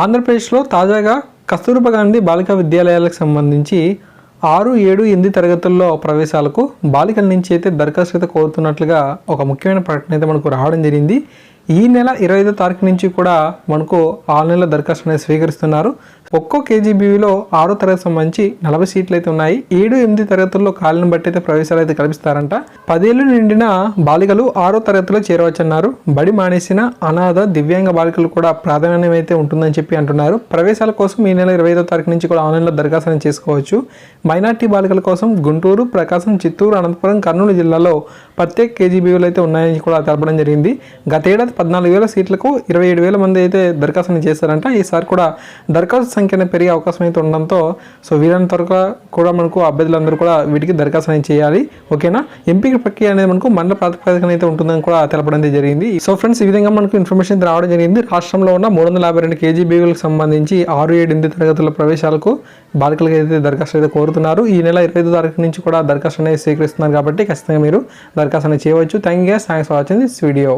ఆంధ్రప్రదేశ్లో తాజాగా కస్తూర్బా గాంధీ బాలికా విద్యాలయాలకు సంబంధించి ఆరు ఏడు ఎనిమిది తరగతుల్లో ప్రవేశాలకు బాలికల నుంచి అయితే దరఖాస్తు అయితే కోరుతున్నట్లుగా ఒక ముఖ్యమైన ప్రకటన అయితే మనకు రావడం జరిగింది. ఈ నెల ఇరవై ఐదో తారీఖు నుంచి కూడా మనకు ఆరు నెలల దరఖాస్తు అనేది స్వీకరిస్తున్నారు. ఒక్కో కేజీబీవీలో ఆరో తరగతి సంబంధించి నలభై సీట్లు అయితే ఉన్నాయి. ఏడు ఎనిమిది తరగతుల్లో ఖాళీని బట్టి అయితే ప్రవేశాలు అయితే కల్పిస్తారంట. పదేళ్ళు నిండిన బాలికలు ఆరో తరగతిలో చేరవచ్చన్నారు. బడి మానేసిన అనాథ దివ్యాంగ బాలికలు కూడా ప్రాధాన్యం అయితే ఉంటుందని చెప్పి అంటున్నారు. ప్రవేశాల కోసం ఈ నెల ఇరవై ఐదో తారీఖు నుంచి కూడా ఆన్లైన్లో దరఖాస్తు చేసుకోవచ్చు. మైనార్టీ బాలికల కోసం గుంటూరు ప్రకాశం చిత్తూరు అనంతపురం కర్నూలు జిల్లాలో ప్రత్యేక కేజీబీవీలు అయితే ఉన్నాయని కూడా తెలపడం జరిగింది. గతేడాది పద్నాలుగు వేల సీట్లకు ఇరవై ఏడు వేల మంది అయితే దరఖాస్తుని చేశారంట. ఈసారి కూడా దరఖాస్తు సంఖ్యను పెరిగే అవకాశం అయితే ఉండడంతో సో వీరంత త్వరగా కూడా మనకు అభ్యర్థులందరూ కూడా వీటికి దరఖాస్తు అనేది చేయాలి. ఓకేనా? ఎంపిక ప్రక్రియ అనేది మనకు మండల ప్రాతిపదికన అయితే ఉంటుందని కూడా తెలపడం జరిగింది. సో ఫ్రెండ్స్ ఈ విధంగా మనకు ఇన్ఫర్మేషన్ రావడం జరిగింది. రాష్ట్రంలో ఉన్న మూడు వందల యాభై రెండు కేజీబీలకు సంబంధించి ఆరు ఏడు ఎనిమిది తరగతుల ప్రవేశాలకు బాలికలకు అయితే దరఖాస్తు అయితే కోరుతున్నారు. ఈ నెల ఇరవై ఐదు తారీఖు నుంచి కూడా దరఖాస్తు అనేది స్వీకరిస్తున్నారు కాబట్టి ఖచ్చితంగా మీరు దరఖాస్తు అనేది చేయవచ్చు. Thank you thanks for watching this video